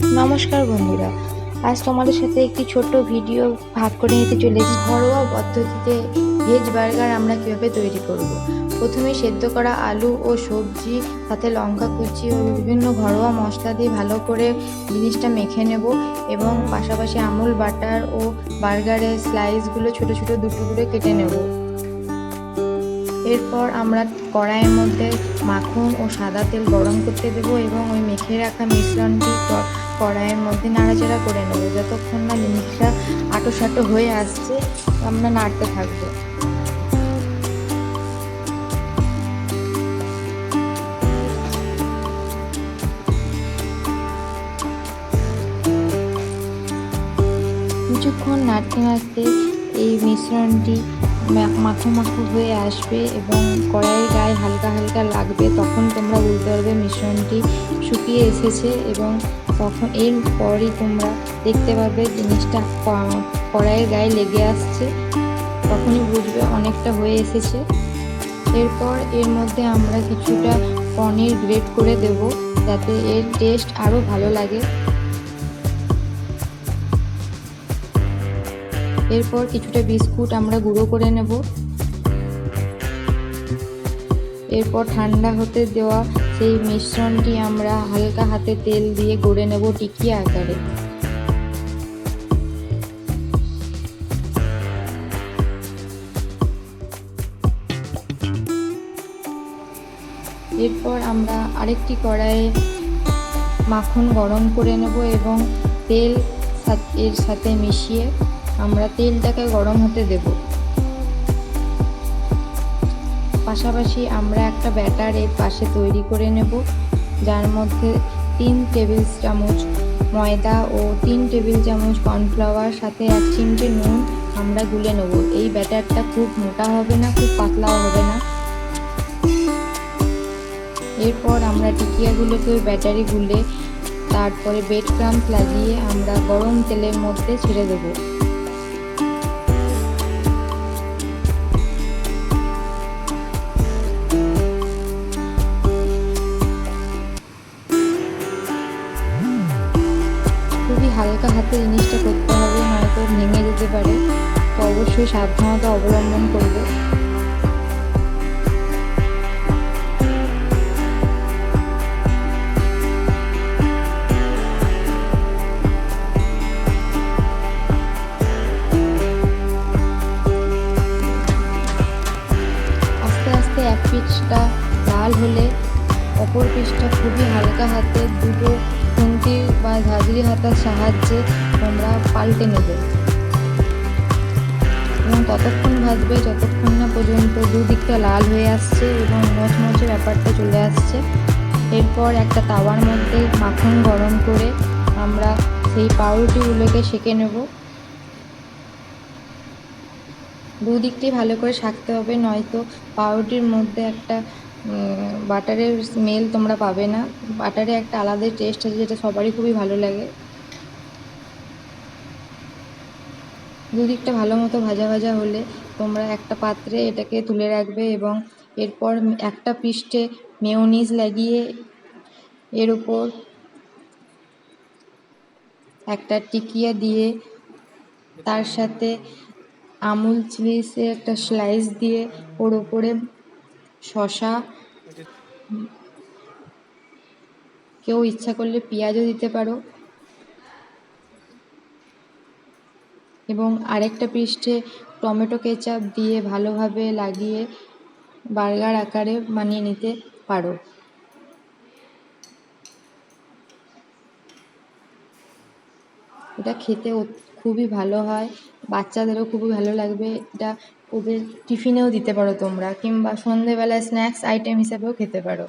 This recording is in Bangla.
নমস্কার বন্ধুরা, আজ তোমাদের সাথে একটি ছোট্ট ভিডিও ভাগ করে নিতে চলেছি ঘরোয়া পদ্ধতিতে ভেজ বার্গার আমরা কীভাবে তৈরি করব। প্রথমে সেদ্ধ করা আলু ও সবজি, সাথে লঙ্কা কুচি ও বিভিন্ন ঘরোয়া মশলা দিয়ে ভালো করে জিনিসটা মেখে নেব এবং পাশাপাশি আমুল বাটার ও বার্গারের স্লাইসগুলো ছোট ছোট দুটো করে কেটে নেব এরপর আমরা কড়াইয়ের মধ্যে মাখন ও সাদা তেল গরম করতে দেবো এবং ওই মেখে রাখা মিশ্রণটি কড়াইয়ের মধ্যে নাড়াচাড়া করে নেব। যতক্ষণ না জিনিসটা আটো সাটো হয়ে আসছে, আমরা নাড়তে থাকব। কিছুক্ষণ নাড়তে নাড়তে এই মিশ্রণটি মাখো মাখো হয়ে আসবে এবং কড়াইয়ের গায়ে হালকা হালকা লাগবে, তখন তোমরা বুঝতে পারবে মিশ্রণটি শুকিয়ে এসেছে এবং তখন এর পরই তোমরা দেখতে পাবে জিনিসটা কড়াইয়ের গায়ে লেগে আসছে। তখনই বুঝবে অনেকটা হয়ে এসেছে। এরপর এর মধ্যে আমরা কিছুটা পনির গ্রেট করে দেব, যাতে এর টেস্ট আরও ভালো লাগে। এরপর কিছুটা বিস্কুট আমরা গুঁড়ো করে নেব। এরপর ঠান্ডা হতে দেওয়া সেই মিশ্রণটি আমরা হালকা হাতে তেল দিয়ে গড়ে নেব টিকিয়া আকারে। এরপর আমরা আরেকটি কড়াইয়ে মাখন গরম করে নেব এবং তেল এর সাথে মিশিয়ে আমরা তেলটাকে গরম হতে দেব। পাশাপাশি আমরা একটা ব্যাটার এর পাশে তৈরি করে নেব, যার মধ্যে তিন টেবিল চামচ ময়দা ও তিন টেবিল চামচ কর্নফ্লাওয়ার, সাথে এক চিমটে নুন আমরা গুলে নেব। এই ব্যাটারটা খুব মোটা হবে না, খুব পাতলাও হবে না। এরপর আমরা টিকিয়াগুলোকে ওই ব্যাটারি গুলে তারপরে বেড ক্রাম্প লাগিয়ে আমরা গরম তেলের মধ্যে ছেড়ে দেবো। খুবই হালকা হাতে জিনিসটা করতে হবে, নয়তো ভেঙে যেতে পারে। তো অবশ্যই সাবধানতা অবলম্বন করবে। এক পিচটা লাল হলে অপর পিচটা খুবই হালকা হাতে দুটো খুন্তি বা ঝাঁঝরি হাতার সাহায্যে তোমরা পাল্টে নেবে। এবং ততক্ষণ ভাজবে, যতক্ষণ না পর্যন্ত দুদিকটা লাল হয়ে আসছে এবং মচমচে ব্যাপারটা চলে আসছে। এরপর একটা তাওয়ার মধ্যে মাখন গরম করে আমরা সেই পাউরুটিগুলোকে সেঁকে নেব। দুদিকটি ভালো করে শাকতে হবে, নয়তো পাউরুটির মধ্যে একটা বাটারের স্মেল তোমরা পাবে না। বাটারে একটা আলাদা টেস্ট আছে যেটা সবারই খুবই ভালো লাগে। দুদিকটা ভালো মতো ভাজা ভাজা হলে তোমরা একটা পাত্রে এটাকে তুলে রাখবে এবং এরপর একটা পৃষ্ঠে মেয়োনিজ লাগিয়ে এর উপর একটা টিকিয়া দিয়ে তার সাথে আমুল চিলিসের একটা স্লাইস দিয়ে ওর ওপরে শশা কেউ ইচ্ছা করলে পেঁয়াজও দিতে পারো। এবং আরেকটা পৃষ্ঠে টমেটো কেচাপ দিয়ে ভালোভাবে লাগিয়ে বার্গার আকারে বানিয়ে নিতে পারো। এটা খেতে খুবই ভালো হয়। বাচ্চাদেরও খুবই ভালো লাগবে। এটা ওদের টিফিনেও দিতে পারো তোমরা কিংবা সন্ধেবেলায় স্ন্যাক্স আইটেম হিসেবেও খেতে পারো।